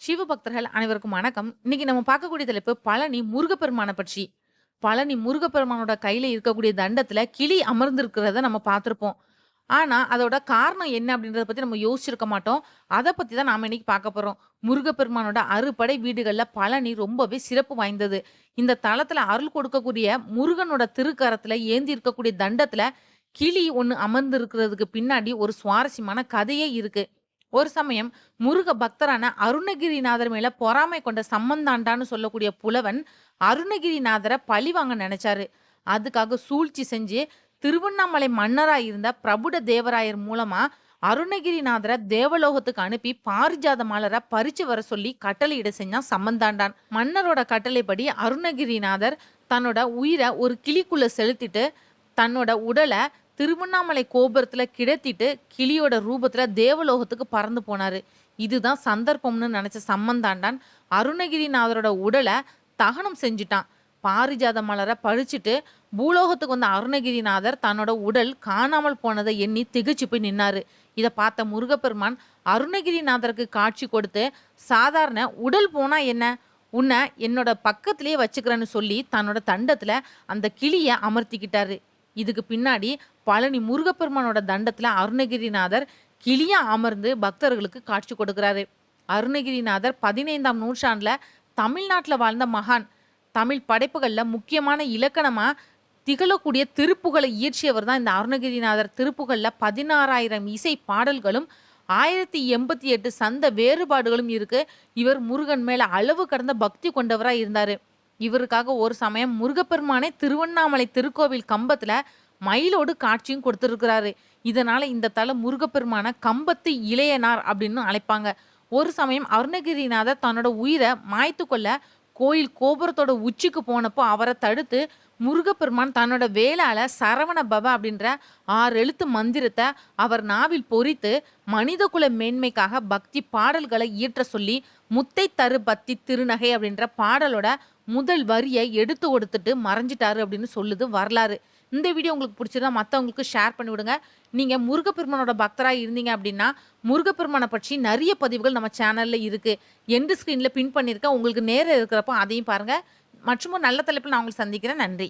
சிவபக்தர்கள் அனைவருக்கும் வணக்கம். இன்னைக்கு நம்ம பார்க்கக்கூடிய தலைப்பு பழனி முருகப்பெருமான பற்றி. பழனி முருகப்பெருமானோட கையில இருக்கக்கூடிய தண்டத்துல கிளி அமர்ந்திருக்கிறத நம்ம பார்த்துருப்போம் ஆனா, அதோட காரணம் என்ன அப்படின்றத பத்தி நம்ம யோசிச்சிருக்க மாட்டோம். அதை பத்தி தான் நாம இன்னைக்கு பார்க்க போறோம். முருகப்பெருமானோட அறுபடை வீடுகள்ல பழனி ரொம்பவே சிறப்பு வாய்ந்தது. இந்த தளத்துல அருள் கொடுக்கக்கூடிய முருகனோட திருக்கரத்துல ஏந்தி இருக்கக்கூடிய தண்டத்துல கிளி ஒன்று அமர்ந்திருக்கிறதுக்கு பின்னாடி ஒரு சுவாரஸ்யமான கதையே இருக்குது ஒரு சமயம் முருக பக்தரான அருணகிரிநாதர் மேல பொறாமை கொண்ட சம்மந்தாண்டான்னு சொல்லக்கூடிய புலவன் அருணகிரிநாதரை பழி வாங்க நினைச்சாரு. அதுக்காக சூழ்ச்சி செஞ்சு திருவண்ணாமலை மன்னராக இருந்த பிரபுட தேவராயர் மூலமா அருணகிரிநாதரை தேவலோகத்துக்கு அனுப்பி பாரிஜாத மலரை பறிச்சு வர சொல்லி கட்டளையிட செஞ்சான் சம்மந்தாண்டான். மன்னரோட கட்டளைப்படி அருணகிரிநாதர் தன்னோட உயிரை ஒரு கிளிக்குள்ள செலுத்திட்டு தன்னோட உடலை திருவண்ணாமலை கோபுரத்துல கிடத்திட்டு கிளியோட ரூபத்துல தேவலோகத்துக்கு பறந்து போனாரு. இதுதான் சந்தர்ப்பம்னு நினைச்ச சம்மந்தாண்டான் அருணகிரிநாதரோட உடலை தகனம் செஞ்சுட்டான். பாரிஜாத மலரை பறிச்சுட்டு பூலோகத்துக்கு வந்த அருணகிரிநாதர் தன்னோட உடல் காணாமல் போனதை எண்ணி திகைச்சு போய் நின்னாரு. இதை பார்த்த முருகப்பெருமான் அருணகிரிநாதருக்கு காட்சி கொடுத்து சாதாரண உடல் போனா என்ன உன்னை என்னோட பக்கத்திலேயே வச்சுக்கிறேன்னு சொல்லி தன்னோட தண்டத்துல அந்த கிளியை அமர்த்திக்கிட்டாரு. இதுக்கு பின்னாடி பழனி முருகப்பெருமானோட தண்டத்தில் அருணகிரிநாதர் கிளியா அமர்ந்து பக்தர்களுக்கு காட்சி கொடுக்கிறாரு. அருணகிரிநாதர் பதினைந்தாம் நூற்றாண்டில் தமிழ்நாட்டில் வாழ்ந்த மகான். தமிழ் படைப்புகளில் முக்கியமான இலக்கணமாக திகழக்கூடிய திருப்புகளை இயற்றியவர் தான் இந்த அருணகிரிநாதர். திருப்புகளில் பதினாறாயிரம் இசை பாடல்களும் 1088 சந்த வேறுபாடுகளும் இருக்கு. இவர் முருகன் மேலே அளவு கடந்த பக்தி கொண்டவராக இருந்தார் இவருக்காக ஒரு சமயம் முருகப்பெருமானே திருவண்ணாமலை திருக்கோவில் கம்பத்துல மயிலோடு காட்சியும் கொடுத்துருக்கிறாரு இதனால இந்த தலம் முருகப்பெருமான கம்பத்து இளையனார் அப்படின்னு அழைப்பாங்க. ஒரு சமயம் அருணகிரிநாதர் தன்னோட உயிரை மாய்த்து கொள்ள கோயில் கோபுரத்தோட உச்சிக்கு போனப்போ அவரை தடுத்து முருகப்பெருமான் தன்னோட வேளால சரவண பவ அப்படின்ற ஆறு எழுத்து மந்திரத்தை அவர் நாவில் பொறித்து மனிதகுல மேன்மைக்காக பக்தி பாடல்களை இயற்ற சொல்லி முத்தை தரு பத்தி திருநகை அப்படின்ற பாடலோட முதல் வரியை எடுத்து கொடுத்துட்டு மறைஞ்சிட்டாரு அப்படின்னு சொல்லுது வரலாறு. இந்த வீடியோ உங்களுக்கு பிடிச்சிருந்தா மற்றவங்களுக்கு ஷேர் பண்ணி விடுங்க. நீங்க முருகப்பெருமானோட பக்தராக இருந்தீங்க அப்படின்னா முருகப்பெருமனை பற்றி நிறைய பதிவுகள் நம்ம சேனலில் இருக்குது எண்டு ஸ்க்ரீனில் பின் பண்ணியிருக்கேன். உங்களுக்கு நேரம் இருக்கிறப்போ அதையும் பாருங்கள் மற்றும் ஒரு நல்ல தலைப்பில் நான் உங்களுக்கு சந்திக்கிறேன். நன்றி.